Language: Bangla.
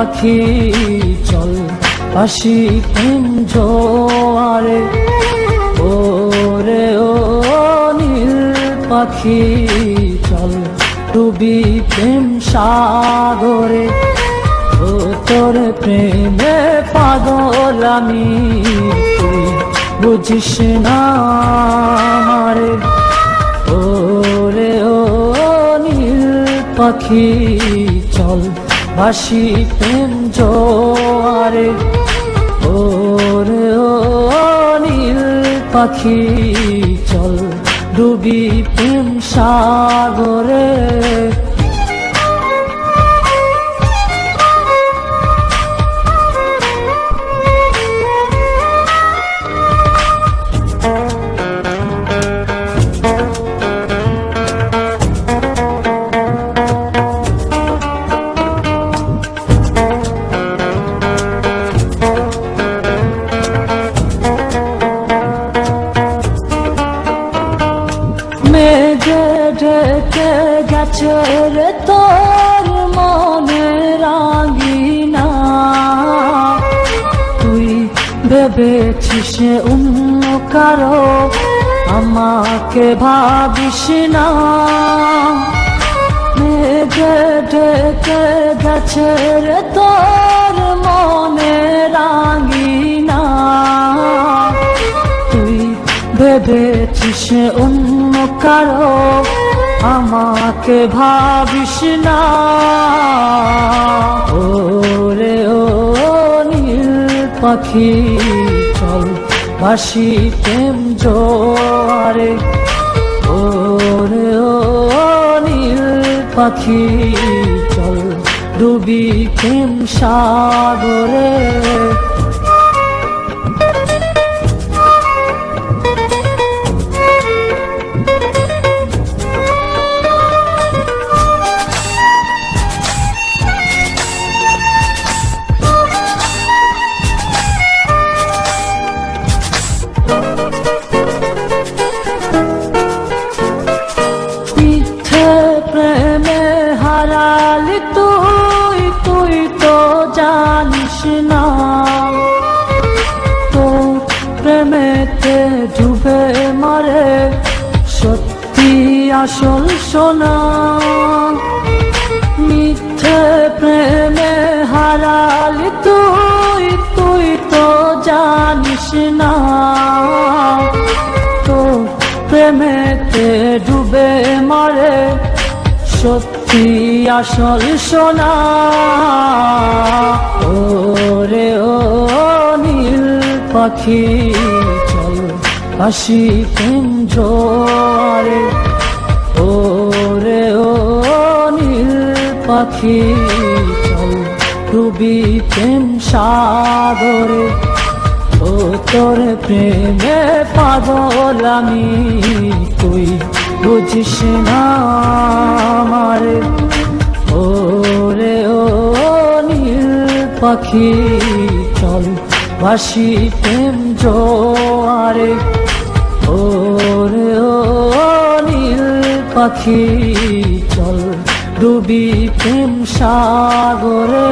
পাখি, চল আসি প্রেম জোয়ারে ওরে ও নীল পাখি, চল ডুবি প্রেম সাগরে। ও তোর প্রেমে পাগল আমি বুঝিস না আমারে। ওরে ও নীল পাখি, চল ভাসি প্রেম জোয়ারে। ওরে ও নীল পাখি চল ডুবি প্রেম সাগরে। গেছে রে তোর মনে রাঙিনা তুই ভেবেছিস অন্য কারও, আমাকে ভাবিস না। মেঘে ঢেকে গেছে রে তোর মনে রাঙিনা তুই ভেবেছিস অন্য কারও আমাকে ভাবিস না। ওরে ও নীল পাখি, চল ভাসি প্রেম জোয়ারে। ওরে ও নীল পাখি, চল ডুবি প্রেম সাগরে। হারালি তুই তুই তো জানিস না। তো প্রেমেতে ডুবে মারে, সত্যি আসল সোনা মিথ্যে প্রেমে হারালি তুই তুই তো জানিস না। তো প্রেমেতে ডুবে মরে, সত্যি আসল সোনা? ওরে ও নীল পাখি, চল হাসি প্রেম জোয়ারে ওরে ও নীল পাখি, চল ডুবি প্রেম সাগরে। ও তোর প্রেমে পাগল আমি, তুই বুঝিস না পাখি চল ভাসি প্রেম জোয়ারে। ওরে ও নীল পাখি চল ডুবি প্রেম সাগরে।